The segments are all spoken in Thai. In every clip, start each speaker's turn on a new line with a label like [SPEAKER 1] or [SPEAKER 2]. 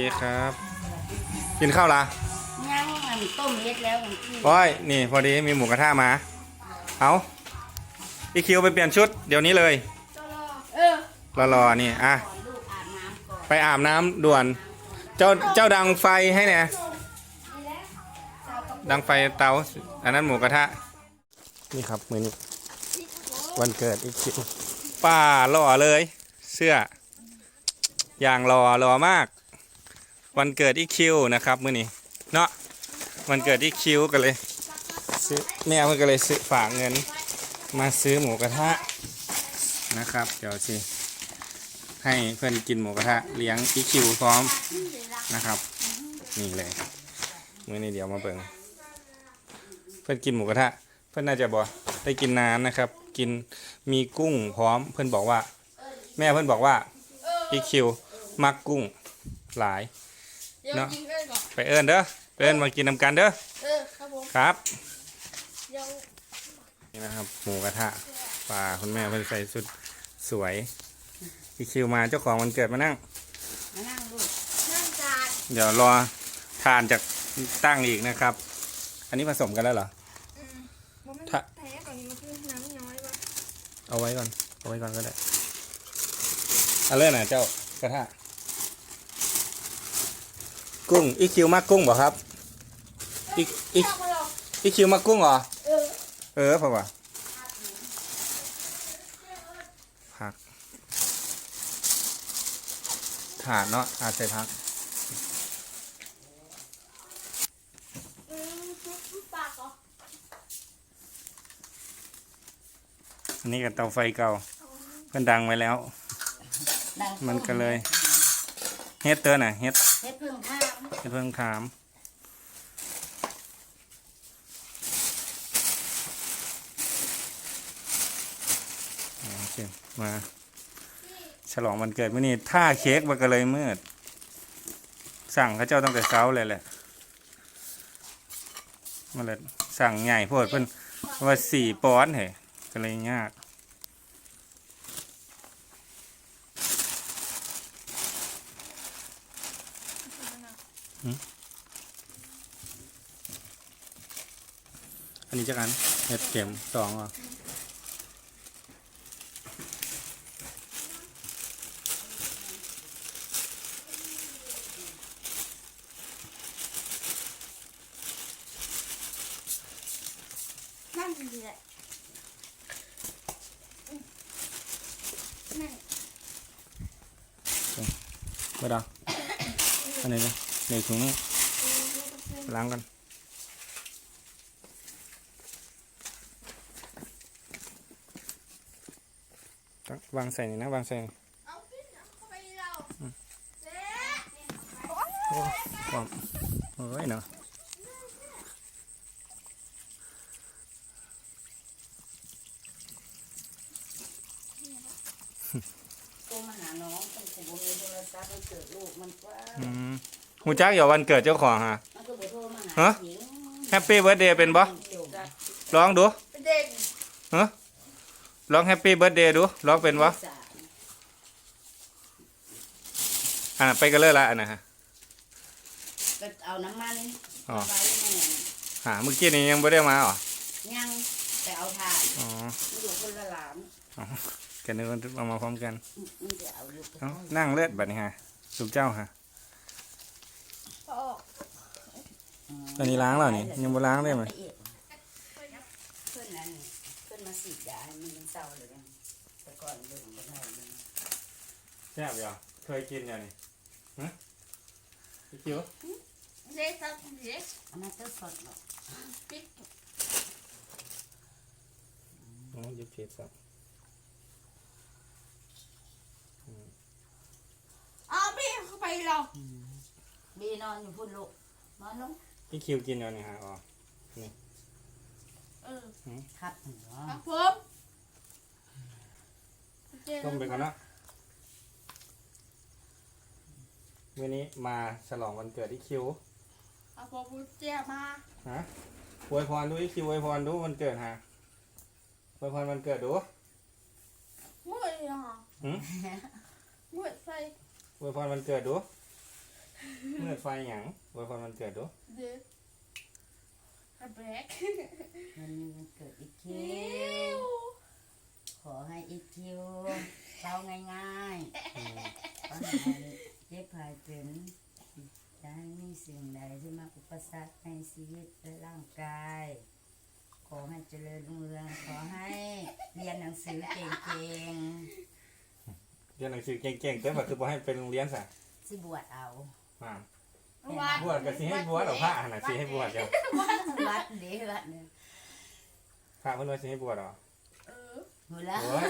[SPEAKER 1] ดีครับ กินข้าวละ
[SPEAKER 2] ย่างมันต้มเล็ดแล้วอย่างที่
[SPEAKER 1] โอ้ยนี่พอดีมีหมูกระทะมา เอาอีคิวไปเปลี่ยนชุดเดี๋ยวนี้เลย
[SPEAKER 2] เออ
[SPEAKER 1] รอๆนี่อะ
[SPEAKER 2] ก่อนลูกอาบน้ำก่อน
[SPEAKER 1] ไปอาบน้ำด่วน เจ้าเจ้าดังไฟให้เนี่ยดังไฟเตาอันนั้นหมูกระทะ นี่ครับมือนี้วันเกิดอีคิวป้าหล่อเลย เสื้ออย่างหล่อหล่อมาก วันเกิดอีคิวนะครับมือนี้เนาะวันเกิดอีคิวกันเลยซื้อแม่เพิ่นก็เลยซื้อฝากเงิน มาซื้อหมูกระทะนะครับ เดี๋ยวสิให้เพื่อนกินหมูกระทะเลี้ยงอีคิวพร้อมนะครับ นี่เลยมื้อนี้เดี๋ยวมาเบิ่งเพื่อนกินหมูกระทะ เพื่อนน่าจะบอกได้กินนานนะครับ กินมีกุ้งพร้อม เพื่อนบอกว่า แม่เพื่อนบอกว่าอีคิวมักกุ้งหลาย
[SPEAKER 3] เดี๋ยว
[SPEAKER 1] เนาะ
[SPEAKER 3] กินกันก่อน
[SPEAKER 1] ไปเอิ้นเด้อไปเอิ้นมากินนำกันเด้อ
[SPEAKER 3] เออครับผม
[SPEAKER 1] ครับ
[SPEAKER 3] เดี๋ยว
[SPEAKER 1] นี่นะครับหมูกระทะปลาคุณแม่เพิ่นใส่สุดสวยอีคิวมาเจ้าของวันเกิดมานั่ง
[SPEAKER 2] มานั่งลูก
[SPEAKER 3] นั่งจาน
[SPEAKER 1] เดี๋ยวรอทานจากตั้งอีกนะครับ อันนี้ผสมกันแล้วเหรอ
[SPEAKER 3] อืมผมไม่
[SPEAKER 1] ถ้า
[SPEAKER 3] แพ้ก่อนนี้มันคือน้ำน้อยว่ะ
[SPEAKER 1] เอาไว้ก่อนเอาไว้ก่อนก็ได้เอาเลยนะเจ้ากระทะ กุ้งอีคิวมากกุ้งบ่ครับอีอี
[SPEAKER 3] เอามาลอง
[SPEAKER 1] อีคิวมากกุ้งเหรอ
[SPEAKER 3] เออ
[SPEAKER 1] เออพ่อว่าผักถาดเนาะอาจใส่ผัก
[SPEAKER 3] อืมปากเหรอ
[SPEAKER 1] อันนี้กับเตาไฟเก่าเพิ่นดังไว้แล้ว
[SPEAKER 2] ดัง
[SPEAKER 1] มันก็เลยเฮ็ดเตอร์น่ะเฮ็ด
[SPEAKER 2] เฮ็ดเพิ่งข้าม
[SPEAKER 1] เฮ็ดเพิ่งถาม โอเค มา ฉลองวันเกิดมื้อนี้ถ้าเค้กมันก็เลยมืด สั่งเขาเจ้าตั้งแต่เช้าเลยแหละมาเลยสั่งใหญ่โพดเพิ่นว่าสี่ปอนด์เหรก็เลยยาก อันนี้จะกันเห็ดเข็มสองอะ
[SPEAKER 3] นั่งดีๆแหละนั่ง
[SPEAKER 1] ไม่ได้อันนี้เลยในถุงนี้ล้างกันต้อง วางใส่นี่นะวางใส่นี่
[SPEAKER 3] เอาขึ้นเอาเข้าไปเราเละ
[SPEAKER 1] โอ้ความเฮ้ยเนาะ
[SPEAKER 2] โทรมาหาน้องตั้งแต่ผมมีโทรศัพท์มันเกิดลูกมันว่า
[SPEAKER 1] อืมหูจักอย่าวันเกิดเจ้าของฮะ
[SPEAKER 2] มันก็บ่โทรมาหา
[SPEAKER 1] ฮะ
[SPEAKER 2] หญิง
[SPEAKER 1] แฮปปี้เบิร์ดเดย์เป็นบ่
[SPEAKER 2] เดี๋ยวจ้ะ
[SPEAKER 1] ร้องดู
[SPEAKER 3] เป็นเด็ก
[SPEAKER 1] ร้องแฮปปี้เบิร์ดเดย์ดูร้องเป็นบ่
[SPEAKER 2] สาม
[SPEAKER 1] อะไปกันเลยละอันนะฮะ
[SPEAKER 2] ก็เอาน้ำมัน
[SPEAKER 1] อ๋อ
[SPEAKER 2] มาไว้แม่
[SPEAKER 1] หาเมื่อกี้นี้ยังไม่ได้มาเหรอ
[SPEAKER 2] ยังแต่เอาถ่าน
[SPEAKER 1] อ๋อ
[SPEAKER 2] มันอยู่คนละหลาม
[SPEAKER 1] กันนึกว่าเอามาพร้อมกัน
[SPEAKER 2] มันจะเอาอยู่
[SPEAKER 1] เอ้านั่งเลือดบัดนี้ฮะสุกเจ้าฮะ
[SPEAKER 3] พอออก
[SPEAKER 1] ตอนนี้ล้างแล้วนี่ยังบ่ล้างได้ไหม
[SPEAKER 2] เพื่อนนั้นนี่เพื่อน มาสีดยาให้มันเป็นเศร้าเลยนะแต่ก่อนเบิ่งบ่ได้เลย
[SPEAKER 1] แซ่บเหรอเคยกินอย่างนี้ฮะพี่คิว
[SPEAKER 3] เละสักเละ
[SPEAKER 2] อันนั้นต้นสดเนาะ
[SPEAKER 3] ปิ๊ก
[SPEAKER 1] อ๋อยิบผิดสับ
[SPEAKER 3] เอาพี่เข้าไปเรา
[SPEAKER 2] บีนอนอยู่พุ่นลูกนอนลง
[SPEAKER 1] พี่คิวกินอย่างนี้ฮะอ๋อ
[SPEAKER 3] เออ
[SPEAKER 2] ทับหัว
[SPEAKER 3] ครับผมเจอ
[SPEAKER 1] ต้มไปก่อนนะวันนี้มาฉลองวันเกิดที่คิว
[SPEAKER 3] เอาผมเจ้ามา
[SPEAKER 1] ฮะอวยพรดูที่คิวอวยพรดูวันเกิดฮะอวยพรวันเกิดดู
[SPEAKER 3] มืดอะ
[SPEAKER 1] หืม
[SPEAKER 3] มืดใส่
[SPEAKER 1] อวยพรวันเกิดดู
[SPEAKER 3] ฮ
[SPEAKER 1] เมื่อไฟหยังไว้พรมันเกิดดู
[SPEAKER 3] เดือ ดแบล็ก
[SPEAKER 2] วันนี้มันเกิดอีกคิวขอให้อีกคิวเช้าง่ายๆขอให้เจ็บหายเป็นจะให้มีสิ่งใดที่มาอุปสรรคในชีวิตและร่างกาย ขอให้เจริญรุ่งเรืองขอให้เรียนหนังสือเก่ง
[SPEAKER 1] เรียนหนังสือเก่งๆแต่ว่าคือบ่ให้เป็นโรงเรียนซะ
[SPEAKER 2] ๆสิบวชเอา
[SPEAKER 1] มา
[SPEAKER 3] วัด
[SPEAKER 1] บวชก็สิให้บวชเอาพระน่ะสิให้บวชเดี๋ยว
[SPEAKER 2] วัดเด้อวัดเนี่ย
[SPEAKER 1] พระเพิ่นว่าสิให้บวชเหรอ
[SPEAKER 3] เออ
[SPEAKER 2] หัวละ
[SPEAKER 1] โอ้ย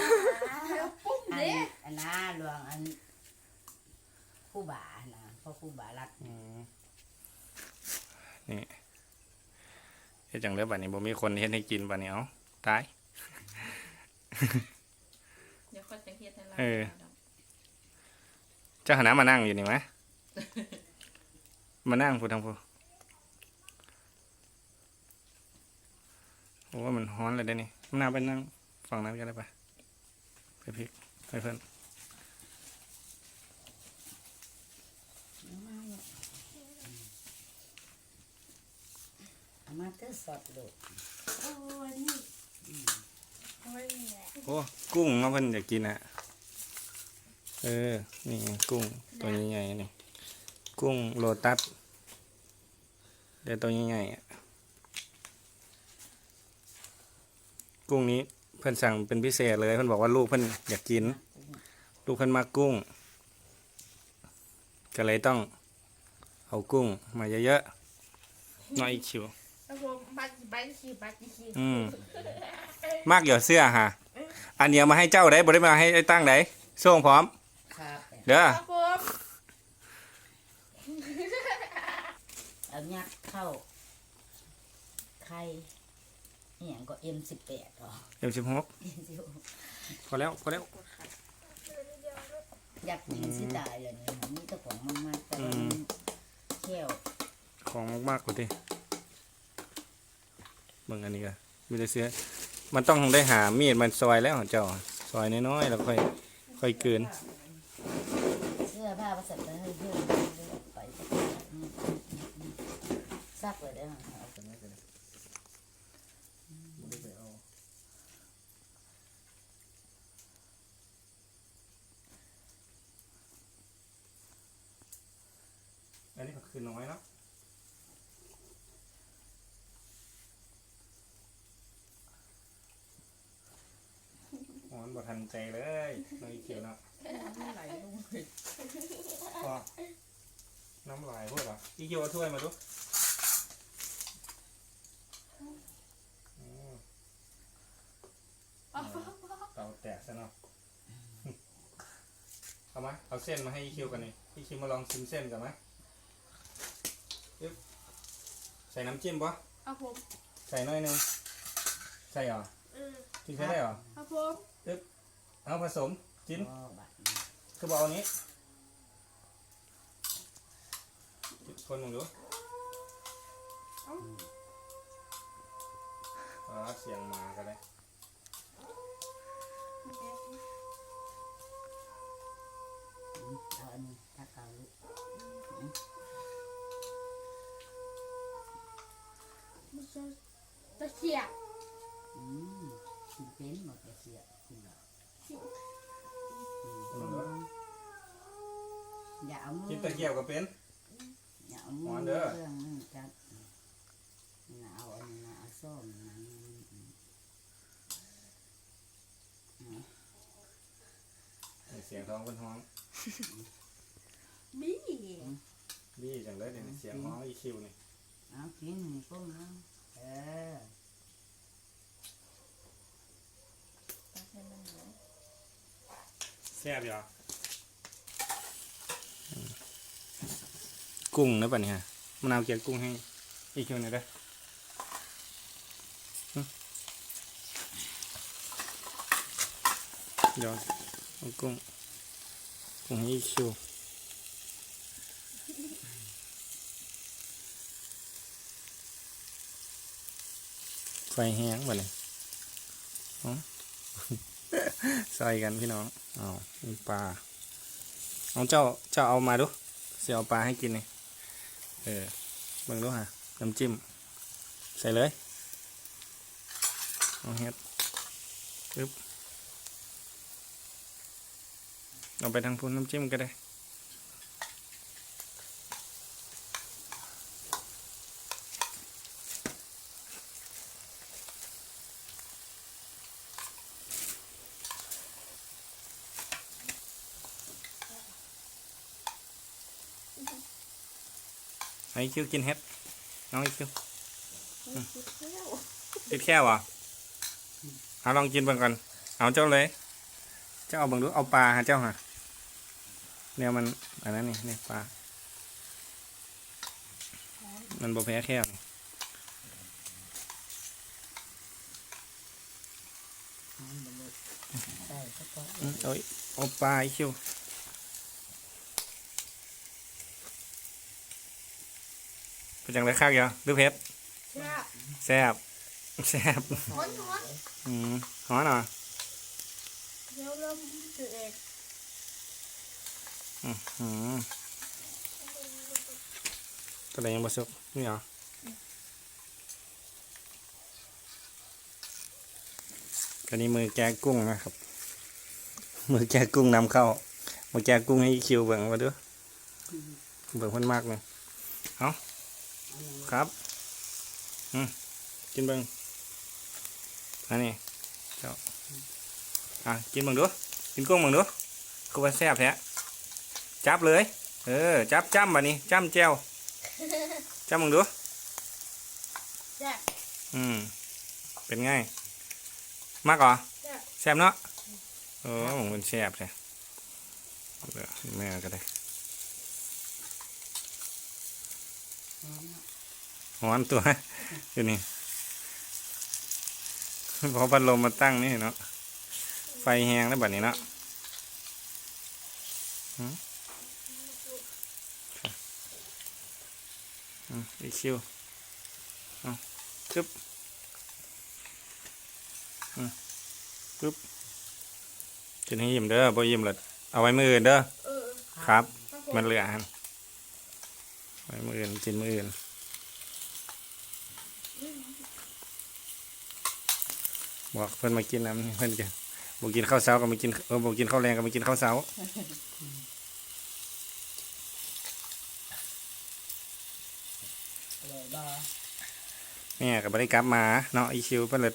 [SPEAKER 3] ปุ้ม
[SPEAKER 2] อัน
[SPEAKER 3] เด้
[SPEAKER 2] อันน่าหลวงอันผู้บ่านะเพราะผู้บ่ารัก
[SPEAKER 1] อืมนี่เฮ็ดจังได๋บัดนี้บ่มีคนเฮ็ดให้กินบัดนี้เอ้าตาย
[SPEAKER 4] เดี๋ยวคนจะเฮ็ดให้เรา
[SPEAKER 1] เออ เจ้าคณะมานั่งอยู่นี่ไหม มานั่งพูดทางพูโอ้ว่ามันฮ้อนเลยได้นี่มันน่าไปนั่งฝั่งนั้นก็ได้ปะไปพลิกไปเพื่อน
[SPEAKER 2] เอามาเตอร์สดลูก
[SPEAKER 3] โอ้ยนี่โอ้ยนี่แหละ
[SPEAKER 1] โอ้กุ้งมาเพิ่นอยากกินอะ เออ นี่ไงกุ้งตัวใหญ่ๆนี่ กุ้งโลตัสเดี๋ยวตัวใหญ่ๆอะกุ้งนี้เพิ่นสั่งเป็นพิเศษเลยเพิ่นบอกว่าลูกเพิ่นอยากกิน ลูกเพิ่นมากกุ้ง ก็เลยต้องเอากุ้งมาเยอะๆน้อยอีกชิว
[SPEAKER 3] แล้วผมบัตรบัตรคิวบัตรคิว
[SPEAKER 1] อืมมากเหยอเสื้อฮะอันเดียวมาให้เจ้าได้บ่ได้มาให้ไอ้ตั้งได้ส่งพร้อม
[SPEAKER 2] ครับ
[SPEAKER 1] เด้อ
[SPEAKER 3] ครับผม
[SPEAKER 2] เอา ยัดเข้า ไข่อหย่างก็เอ็มสิบแปดหรอ
[SPEAKER 1] เอ็มสิบหกพอแล้วพอแล้ว
[SPEAKER 2] อยากกินสิตายเลยนี่มีแต่ของมากๆแต่
[SPEAKER 1] อื
[SPEAKER 2] ว่ามเขี้ยว
[SPEAKER 1] ของมากๆกว่าที่เบิ่งอันนี้ก็มีแต่เสื้อมันต้องได้หามีดมันซอยแล้วเจ้าซอยน้อยๆแล้วค่อย ค่อยเกิน
[SPEAKER 2] เสื้อผ้าประสัตว์ให้เพื่อนไป ซักเลยได้ไหมเอาไปไม่เป็นไร
[SPEAKER 1] อันนี้ก็คือน้อยเนาะอ๋อมันบ่ทันใจเลยน้อยเขียวเนาะ
[SPEAKER 4] น้ำไหลลงเลย
[SPEAKER 1] พอน้ำลายพวกเหรออีเกียวเอาถ้วยมาดูอืมเตา แตกซะเนาะ เอามาเอาเส้นมาให้อีคิวกันนี่อีคิวมาลองชิมเส้นกันไหมยึบใส่น้ำจิ้มปะ
[SPEAKER 3] ครับผม
[SPEAKER 1] ใส่หน้อยหนึงใส่เหรอ
[SPEAKER 3] เออ
[SPEAKER 1] กินใช้ได้เหรอ
[SPEAKER 3] ครับผม
[SPEAKER 1] เอาผสมจิ้น
[SPEAKER 2] ก็บัด
[SPEAKER 1] คือบอกเอานี้คนมึงดูอ๋อเสียงมากันเลย
[SPEAKER 2] นนี้ถ้าเขาลูก
[SPEAKER 3] มันจะตะเกียบ
[SPEAKER 2] อืมกินเป็นหมดเลยเสียกินหรอ
[SPEAKER 1] มึงดู
[SPEAKER 2] อย่าเอามือ
[SPEAKER 1] กินตะเกียบก็เป็น
[SPEAKER 2] อย่าเอามือ
[SPEAKER 1] วานเด้อ
[SPEAKER 2] เครื่องนี่จับน่ะเอาอันนี้นะเอาส้มนะ
[SPEAKER 1] เสียงท้องเป็นห้อง
[SPEAKER 3] บี้
[SPEAKER 1] บี้จังเลยเดี๋ยวนี้เสียงห้องอีคิวนี่
[SPEAKER 2] เอากินก้มนะเออ
[SPEAKER 4] ตักให้มันเหลือ
[SPEAKER 1] แซ่บอยู่กุ้งนะป่ะเนี่ยมะนาวเกลียดกุ้งให้อีคิวหน่อยเด้อหึเดี๋ยวเอากุ้งกุ้งให้อีคิว ไฟแห้งป่เนี่ยใส่กันพี่น้องเอาปลาเอาเจ้าเจ้าเอามาดูเสียเอาปลาให้กินนี่เออเบิ่งดูฮะน้ำจิ้ม ใส่เลยเอาเฮ็ดปึ๊บเอาไปทางพูนน้ำจิ้มก็ได้ อ้คิวกินเฮ็ด น้องไอ้คิว
[SPEAKER 3] คิดเที่ยว
[SPEAKER 1] ติดแค่วะเอาลองกินเบิ่งก่อน เอาเจ้าเลย เจ้าเอาเบิ่งดู เอาปลาหาเจ้าหะเนี่ยมันอันนั้นนี่นี่ปลา มันบ่แพ้แค่นี่
[SPEAKER 2] ใส่ก็พอ
[SPEAKER 1] อืมเอาอีกเอาปลาไอ้คิว เป็นจังไรข้าวเดียวดูเพชร
[SPEAKER 3] แช่
[SPEAKER 1] แซ่บแซ่บ
[SPEAKER 3] ร้อนร้อน
[SPEAKER 1] อืมหอมหน่อย
[SPEAKER 3] เดี๋ยวเริ่มจืดเอง
[SPEAKER 1] อืมอืมตัวไหนยังบ่สุกนี่เหรออันนี้มือแกะกุ้งนะครับ มือแกะกุ้งนำเข้า มือแกะกุ้งให้คิวเบิ่งมาดูเบิ่งคนมากเลยเอา ครับอืมกินเบิ่งอันนี้เจ้าอะกินเบิ่งดูกินกุ้งเบิ่งดูคือว่าแซ่บแท้จับเลย เออ จับจ้ำบัดนี้จ้ำแจ้วจ้ำเบิ่งดู
[SPEAKER 3] แช่
[SPEAKER 1] อืม เป็นไงมากเหรอ
[SPEAKER 3] แช่
[SPEAKER 1] แซ่บเนาะโอ้มันแซ่บแท้เดี๋ยวแม่ก็ได้ หอนตัวอยู่นี่พอพัดลมมาตั้งนี่เนาะไฟแห้งแล้วบัดนี้เนาะหืมอืมอีกคิวเอาจึ๊บอืมปึ๊บกินให้ยิ้มเด้อบ่ยิ้มเลยเอาไว้มืออื่นเด้อ
[SPEAKER 3] เออ
[SPEAKER 1] ครับ
[SPEAKER 3] ครับผ
[SPEAKER 1] มันเหลือหันไว้มืออื่นกินมืออื่น บอกเพิ่นมากินน้ำเพิ่นจะบอกกินข้าวเช้าก็มากินเออบอกกินข้าวแรงก็มากินข้าวเช้า
[SPEAKER 2] เลยบ่
[SPEAKER 1] แม่ก็บ่ได้กลับมาเนาะอีคิวเพิ่นเลย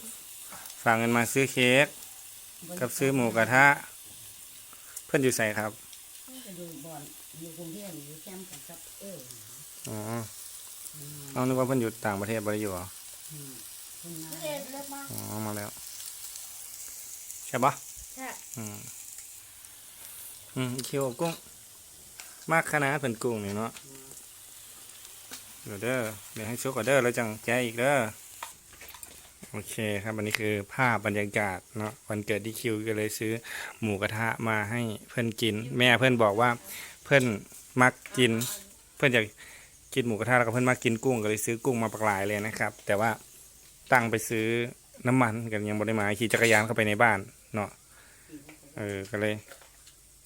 [SPEAKER 1] ฝากเงินมาซื้อเค้กกับซื้อหมูกระทะ เพิ่นอยู่ใส่ครับ
[SPEAKER 2] ก็ดูบอลอยู่กรุงเทพอยู่แคมป์กันครับเออ
[SPEAKER 1] อ๋อเอานึกว่าเพิ่นอยู่ต่างประเทศบ่ได้อยู่เหรอ
[SPEAKER 2] อืมคุณนา
[SPEAKER 3] เด็ดเล็กมาก
[SPEAKER 1] อ๋อมาแล้ว ใช่ปะ
[SPEAKER 3] แช่
[SPEAKER 1] อืมอืมอีคิวเอากุ้ง มากขนาดเพิ่นกุ้งนี่เนาะเดี๋ยวเด้อเดี๋ยวให้ชุกก่อนเด้อแล้วจังแกะอีกเด้อโอเคครับอันนี้คือภาพบรรยากาศเนาะวันเกิดดีคิวก็เลยซื้อหมูกระทะมาให้เพื่อนกิน แม่เพื่อนบอกว่าเพื่อนมักกิน เพื่อนอยากกินหมูกระทะแล้วก็เพื่อนมักกินกุ้งก็เลยซื้อกุ้งมาปลากหลายเลยนะครับ แต่ว่าตั้งไปซื้อน้ำมันกันยังบริมาขี่จักรยานเข้าไปในบ้าน เนาะเออก็เลย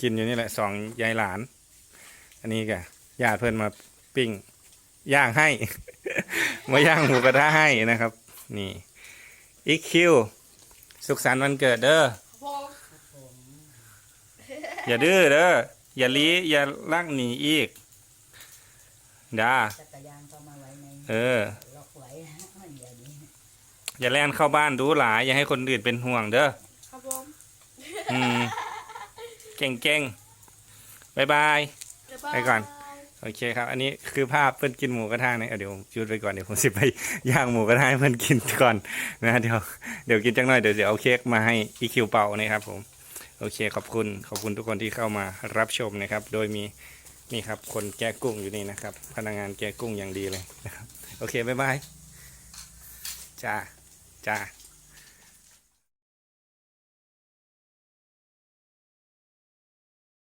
[SPEAKER 1] กินอยู่นี่แหละสองยายหลาน อันนี้ก็ญาติเพื่อนมาปิ้งย่างให้ มาย่างหมูกระทะให้นะครับ นี่อีคิวสุขสันต์วันเกิดเด้อ
[SPEAKER 3] อ
[SPEAKER 1] ย่าดื้อเด้ออย่าลี้อย่าลักหนีอีกดา
[SPEAKER 2] จักรยา
[SPEAKER 1] เออ
[SPEAKER 2] อย่า
[SPEAKER 1] แล่นเข้าบ้านดูหลายอย่าให้คนอื่นเป็นห่วงเด้อ อืมเก่งเก่งๆบายบาย
[SPEAKER 3] เดี๋ยว
[SPEAKER 1] ไปก่อน โอเคครับ อันนี้คือภาพเพื่อนกินหมูกระทะนะเอาเดี๋ยวผมหยุดไปก่อนเดี๋ยวผมสิไปย่างหมูกระทะให้เพื่อนกินก่อนนะเดี๋ยวเดี๋ยวกินจังหน่อยเดี๋ยวจะเอาเค้กมาให้อีคิวเป่านะครับผมโอเคขอบคุณขอบคุณทุกคนที่เข้ามารับชมนะครับ โดยมีนี่ครับคนแกะกุ้งอยู่นี่นะครับ พนักงานแกะกุ้งอย่างดีเลยนะครับ โอเคบ๊ายบายจ้าจ้า